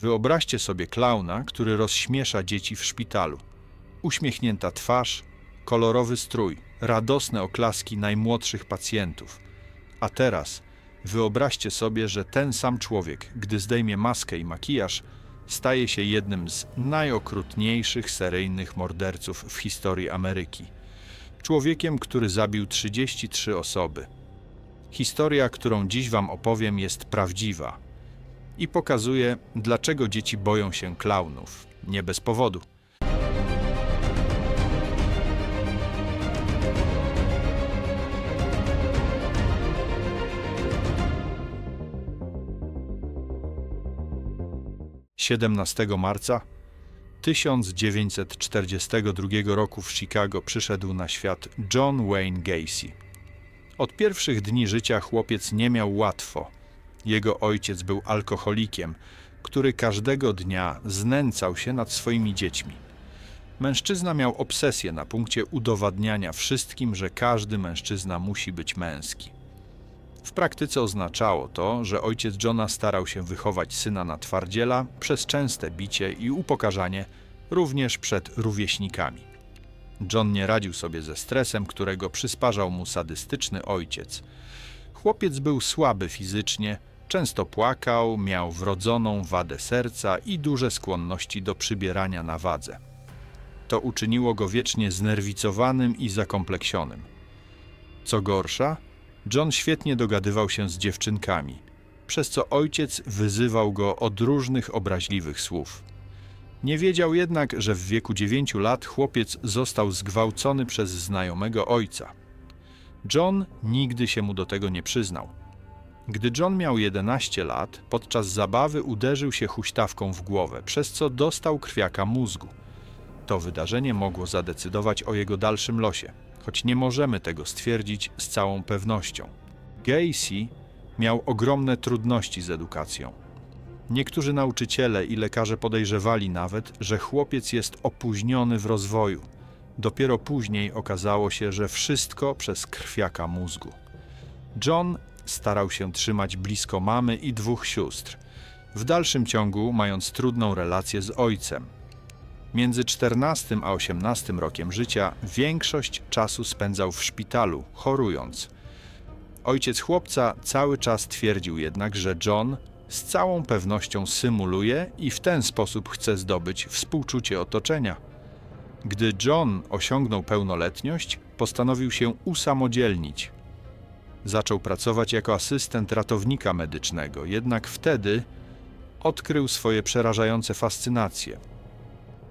Wyobraźcie sobie klauna, który rozśmiesza dzieci w szpitalu. Uśmiechnięta twarz, kolorowy strój, radosne oklaski najmłodszych pacjentów. A teraz wyobraźcie sobie, że ten sam człowiek, gdy zdejmie maskę i makijaż, staje się jednym z najokrutniejszych seryjnych morderców w historii Ameryki. Człowiekiem, który zabił 33 osoby. Historia, którą dziś Wam opowiem, jest prawdziwa i pokazuje, dlaczego dzieci boją się klaunów. Nie bez powodu. Siedemnastego marca 1942 roku w Chicago przyszedł na świat John Wayne Gacy. Od pierwszych dni życia chłopiec nie miał łatwo. Jego ojciec był alkoholikiem, który każdego dnia znęcał się nad swoimi dziećmi. Mężczyzna miał obsesję na punkcie udowadniania wszystkim, że każdy mężczyzna musi być męski. W praktyce oznaczało to, że ojciec Johna starał się wychować syna na twardziela przez częste bicie i upokarzanie, również przed rówieśnikami. John nie radził sobie ze stresem, którego przysparzał mu sadystyczny ojciec. Chłopiec był słaby fizycznie, często płakał, miał wrodzoną wadę serca i duże skłonności do przybierania na wadze. To uczyniło go wiecznie znerwicowanym i zakompleksionym. Co gorsza, John świetnie dogadywał się z dziewczynkami, przez co ojciec wyzywał go od różnych obraźliwych słów. Nie wiedział jednak, że w wieku 9 lat chłopiec został zgwałcony przez znajomego ojca. John nigdy się mu do tego nie przyznał. Gdy John miał 11 lat, podczas zabawy uderzył się huśtawką w głowę, przez co dostał krwiaka mózgu. To wydarzenie mogło zadecydować o jego dalszym losie, choć nie możemy tego stwierdzić z całą pewnością. Gacy miał ogromne trudności z edukacją. Niektórzy nauczyciele i lekarze podejrzewali nawet, że chłopiec jest opóźniony w rozwoju. Dopiero później okazało się, że wszystko przez krwiaka mózgu. John starał się trzymać blisko mamy i dwóch sióstr, w dalszym ciągu mając trudną relację z ojcem. Między 14 a 18 rokiem życia większość czasu spędzał w szpitalu, chorując. Ojciec chłopca cały czas twierdził jednak, że John z całą pewnością symuluje i w ten sposób chce zdobyć współczucie otoczenia. Gdy John osiągnął pełnoletność, postanowił się usamodzielnić. Zaczął pracować jako asystent ratownika medycznego, jednak wtedy odkrył swoje przerażające fascynacje.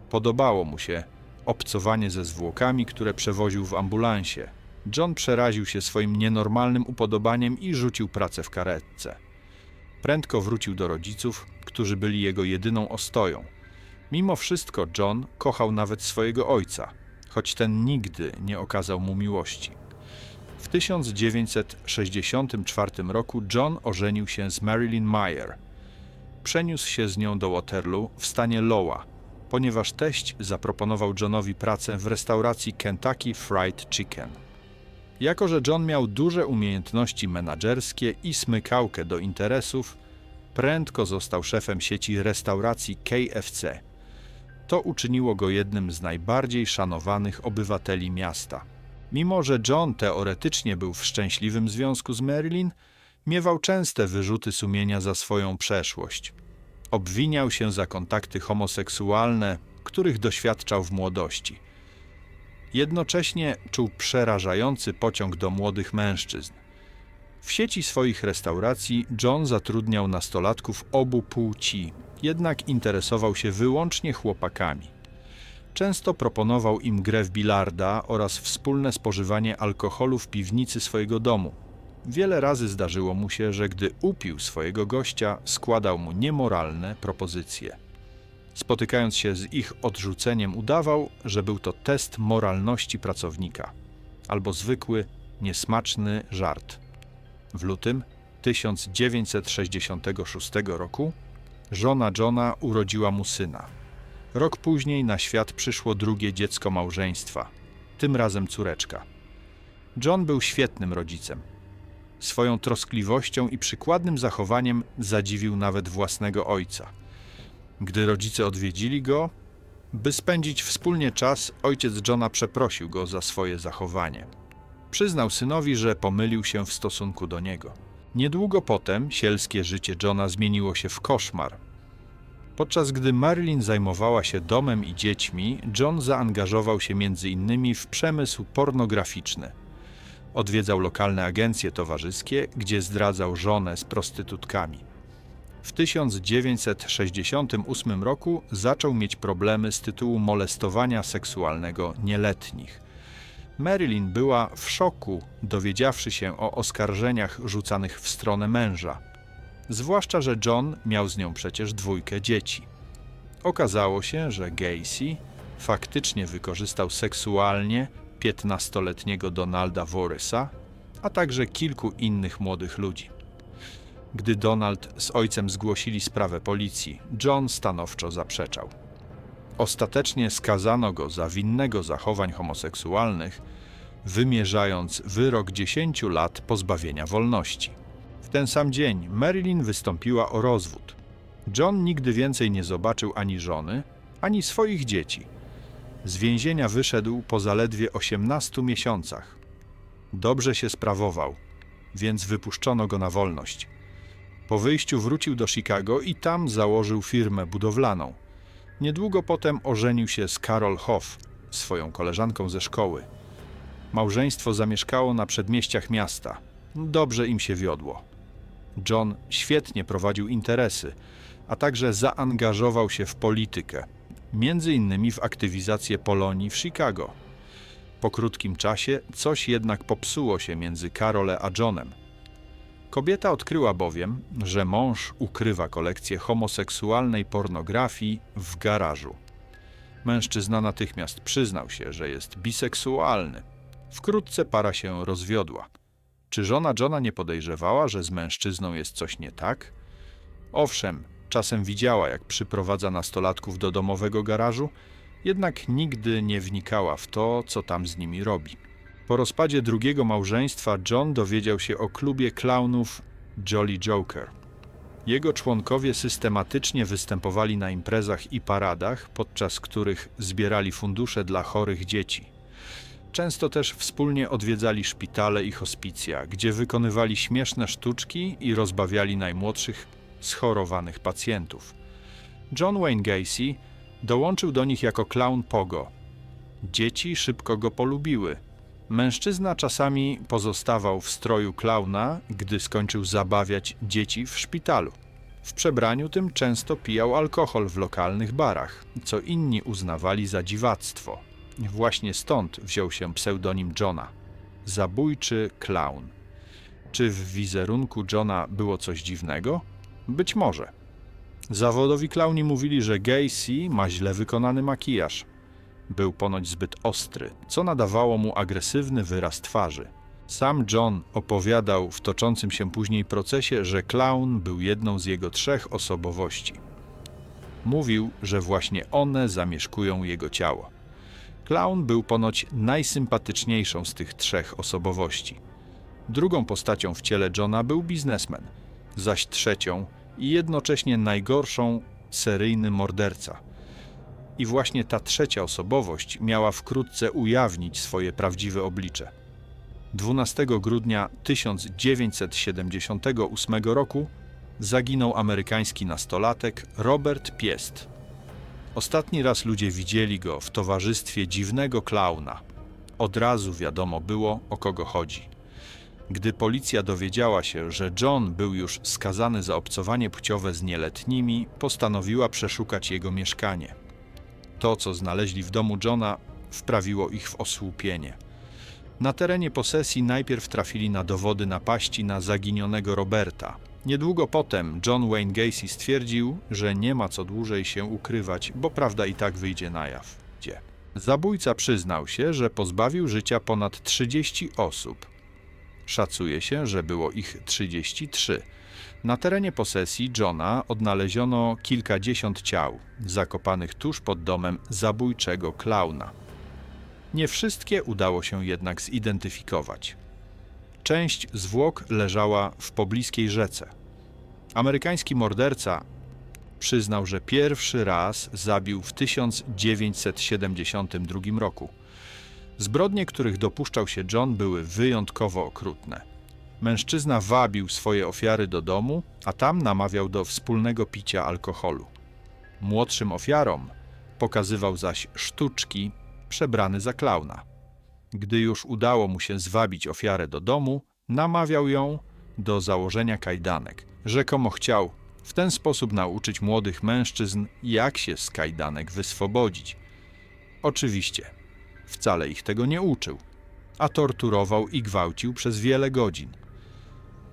Podobało mu się obcowanie ze zwłokami, które przewoził w ambulansie. John przeraził się swoim nienormalnym upodobaniem i rzucił pracę w karetce. Prędko wrócił do rodziców, którzy byli jego jedyną ostoją. Mimo wszystko John kochał nawet swojego ojca, choć ten nigdy nie okazał mu miłości. W 1964 roku John ożenił się z Marilyn Meyer. Przeniósł się z nią do Waterloo w stanie Iowa, ponieważ teść zaproponował Johnowi pracę w restauracji Kentucky Fried Chicken. Jako, że John miał duże umiejętności menadżerskie i smykałkę do interesów, prędko został szefem sieci restauracji KFC. To uczyniło go jednym z najbardziej szanowanych obywateli miasta. Mimo, że John teoretycznie był w szczęśliwym związku z Marilyn, miewał częste wyrzuty sumienia za swoją przeszłość. Obwiniał się za kontakty homoseksualne, których doświadczał w młodości. Jednocześnie czuł przerażający pociąg do młodych mężczyzn. W sieci swoich restauracji John zatrudniał nastolatków obu płci, jednak interesował się wyłącznie chłopakami. Często proponował im grę w bilarda oraz wspólne spożywanie alkoholu w piwnicy swojego domu. Wiele razy zdarzyło mu się, że gdy upił swojego gościa, składał mu niemoralne propozycje. Spotykając się z ich odrzuceniem, udawał, że był to test moralności pracownika albo zwykły, niesmaczny żart. W lutym 1966 roku żona Johna urodziła mu syna. Rok później na świat przyszło drugie dziecko małżeństwa, tym razem córeczka. John był świetnym rodzicem. Swoją troskliwością i przykładnym zachowaniem zadziwił nawet własnego ojca. Gdy rodzice odwiedzili go, by spędzić wspólnie czas, ojciec Johna przeprosił go za swoje zachowanie. Przyznał synowi, że pomylił się w stosunku do niego. Niedługo potem sielskie życie Johna zmieniło się w koszmar. Podczas gdy Marilyn zajmowała się domem i dziećmi, John zaangażował się innymi w przemysł pornograficzny. Odwiedzał lokalne agencje towarzyskie, gdzie zdradzał żonę z prostytutkami. W 1968 roku zaczął mieć problemy z tytułu molestowania seksualnego nieletnich. Marilyn była w szoku, dowiedziawszy się o oskarżeniach rzucanych w stronę męża. Zwłaszcza, że John miał z nią przecież dwójkę dzieci. Okazało się, że Gacy faktycznie wykorzystał seksualnie 15-letniego Donalda Voresa, a także kilku innych młodych ludzi. Gdy Donald z ojcem zgłosili sprawę policji, John stanowczo zaprzeczał. Ostatecznie skazano go za winnego zachowań homoseksualnych, wymierzając wyrok 10 lat pozbawienia wolności. Ten sam dzień Marilyn wystąpiła o rozwód. John nigdy więcej nie zobaczył ani żony, ani swoich dzieci. Z więzienia wyszedł po zaledwie 18 miesiącach. Dobrze się sprawował, więc wypuszczono go na wolność. Po wyjściu wrócił do Chicago i tam założył firmę budowlaną. Niedługo potem ożenił się z Carol Hoff, swoją koleżanką ze szkoły. Małżeństwo zamieszkało na przedmieściach miasta. Dobrze im się wiodło. John świetnie prowadził interesy, a także zaangażował się w politykę, między innymi w aktywizację Polonii w Chicago. Po krótkim czasie coś jednak popsuło się między Karole a Johnem. Kobieta odkryła bowiem, że mąż ukrywa kolekcję homoseksualnej pornografii w garażu. Mężczyzna natychmiast przyznał się, że jest biseksualny. Wkrótce para się rozwiodła. Czy żona Johna nie podejrzewała, że z mężczyzną jest coś nie tak? Owszem, czasem widziała, jak przyprowadza nastolatków do domowego garażu, jednak nigdy nie wnikała w to, co tam z nimi robi. Po rozpadzie drugiego małżeństwa John dowiedział się o klubie klaunów Jolly Joker. Jego członkowie systematycznie występowali na imprezach i paradach, podczas których zbierali fundusze dla chorych dzieci. Często też wspólnie odwiedzali szpitale i hospicja, gdzie wykonywali śmieszne sztuczki i rozbawiali najmłodszych, schorowanych pacjentów. John Wayne Gacy dołączył do nich jako clown Pogo. Dzieci szybko go polubiły. Mężczyzna czasami pozostawał w stroju klauna, gdy skończył zabawiać dzieci w szpitalu. W przebraniu tym często pijał alkohol w lokalnych barach, co inni uznawali za dziwactwo. Właśnie stąd wziął się pseudonim Johna zabójczy klaun. Czy w wizerunku Johna było coś dziwnego? Być może. Zawodowi klauni mówili, że Gacy ma źle wykonany makijaż. Był ponoć zbyt ostry, co nadawało mu agresywny wyraz twarzy. Sam John opowiadał w toczącym się później procesie, że klaun był jedną z jego trzech osobowości. Mówił, że właśnie one zamieszkują jego ciało. Klaun był ponoć najsympatyczniejszą z tych trzech osobowości. Drugą postacią w ciele Johna był biznesmen, zaś trzecią i jednocześnie najgorszą seryjny morderca. I właśnie ta trzecia osobowość miała wkrótce ujawnić swoje prawdziwe oblicze. 12 grudnia 1978 roku zaginął amerykański nastolatek Robert Piest. Ostatni raz ludzie widzieli go w towarzystwie dziwnego klauna. Od razu wiadomo było, o kogo chodzi. Gdy policja dowiedziała się, że John był już skazany za obcowanie płciowe z nieletnimi, postanowiła przeszukać jego mieszkanie. To, co znaleźli w domu Johna, wprawiło ich w osłupienie. Na terenie posesji najpierw trafili na dowody napaści na zaginionego Roberta. Niedługo potem John Wayne Gacy stwierdził, że nie ma co dłużej się ukrywać, bo prawda i tak wyjdzie na jaw. Gdzie? Zabójca przyznał się, że pozbawił życia ponad 30 osób. Szacuje się, że było ich 33. Na terenie posesji Johna odnaleziono kilkadziesiąt ciał, zakopanych tuż pod domem zabójczego klauna. Nie wszystkie udało się jednak zidentyfikować. Część zwłok leżała w pobliskiej rzece. Amerykański morderca Przyznał, że pierwszy raz zabił w 1972 roku. Zbrodnie, których dopuszczał się John, były wyjątkowo okrutne. Mężczyzna wabił swoje ofiary do domu, a tam namawiał do wspólnego picia alkoholu. Młodszym ofiarom pokazywał zaś sztuczki przebrany za klauna. Gdy już udało mu się zwabić ofiarę do domu, namawiał ją do założenia kajdanek. Rzekomo chciał w ten sposób nauczyć młodych mężczyzn, jak się z kajdanek wyswobodzić. Oczywiście, wcale ich tego nie uczył, a torturował i gwałcił przez wiele godzin.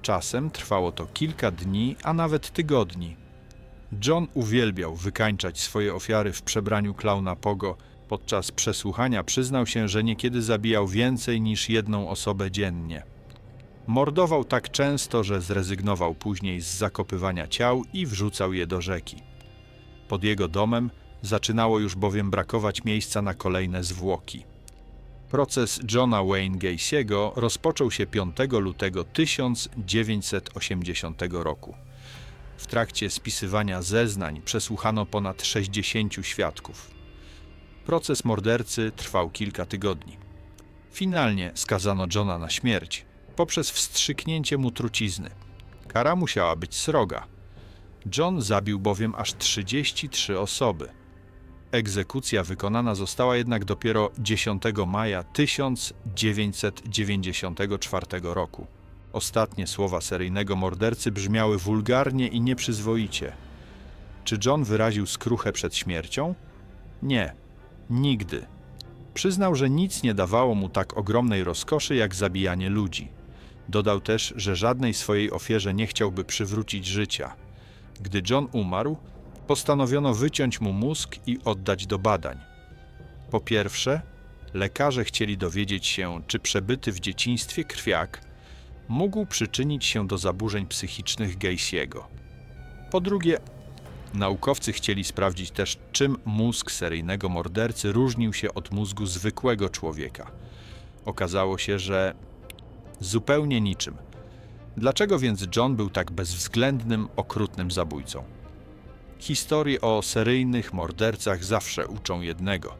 Czasem trwało to kilka dni, a nawet tygodni. John uwielbiał wykańczać swoje ofiary w przebraniu klauna Pogo. Podczas przesłuchania przyznał się, że niekiedy zabijał więcej niż jedną osobę dziennie. Mordował tak często, że zrezygnował później z zakopywania ciał i wrzucał je do rzeki. Pod jego domem zaczynało już bowiem brakować miejsca na kolejne zwłoki. Proces Johna Wayne Gacy'ego rozpoczął się 5 lutego 1980 roku. W trakcie spisywania zeznań przesłuchano ponad 60 świadków. Proces mordercy trwał kilka tygodni. Finalnie skazano Johna na śmierć poprzez wstrzyknięcie mu trucizny. Kara musiała być sroga. John zabił bowiem aż 33 osoby. Egzekucja wykonana została jednak dopiero 10 maja 1994 roku. Ostatnie słowa seryjnego mordercy brzmiały wulgarnie i nieprzyzwoicie. Czy John wyraził skruchę przed śmiercią? Nie, nigdy. Przyznał, że nic nie dawało mu tak ogromnej rozkoszy jak zabijanie ludzi. Dodał też, że żadnej swojej ofierze nie chciałby przywrócić życia. Gdy John umarł, postanowiono wyciąć mu mózg i oddać do badań. Po pierwsze, lekarze chcieli dowiedzieć się, czy przebyty w dzieciństwie krwiak mógł przyczynić się do zaburzeń psychicznych Gacy'ego. Po drugie, naukowcy chcieli sprawdzić też, czym mózg seryjnego mordercy różnił się od mózgu zwykłego człowieka. Okazało się, że zupełnie niczym. Dlaczego więc John był tak bezwzględnym, okrutnym zabójcą? Historie o seryjnych mordercach zawsze uczą jednego.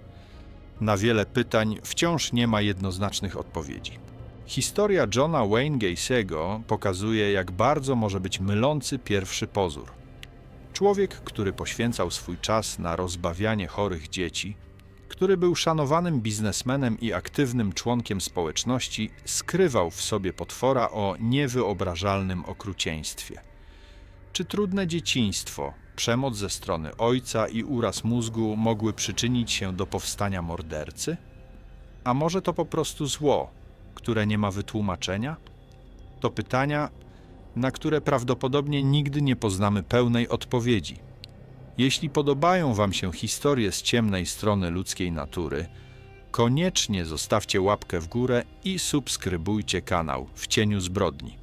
Na wiele pytań wciąż nie ma jednoznacznych odpowiedzi. Historia Johna Wayne Gacy'ego pokazuje, jak bardzo może być mylący pierwszy pozór. Człowiek, który poświęcał swój czas na rozbawianie chorych dzieci, który był szanowanym biznesmenem i aktywnym członkiem społeczności, skrywał w sobie potwora o niewyobrażalnym okrucieństwie. Czy trudne dzieciństwo, przemoc ze strony ojca i uraz mózgu mogły przyczynić się do powstania mordercy? A może to po prostu zło, które nie ma wytłumaczenia? To pytania, na które prawdopodobnie nigdy nie poznamy pełnej odpowiedzi. Jeśli podobają Wam się historie z ciemnej strony ludzkiej natury, koniecznie zostawcie łapkę w górę i subskrybujcie kanał w cieniu zbrodni.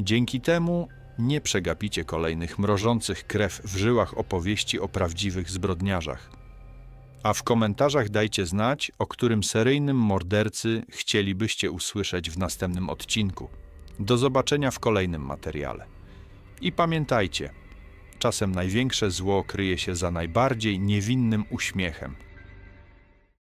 Dzięki temu nie przegapicie kolejnych mrożących krew w żyłach opowieści o prawdziwych zbrodniarzach. A w komentarzach dajcie znać, o którym seryjnym mordercy chcielibyście usłyszeć w następnym odcinku. Do zobaczenia w kolejnym materiale. I pamiętajcie, czasem największe zło kryje się za najbardziej niewinnym uśmiechem.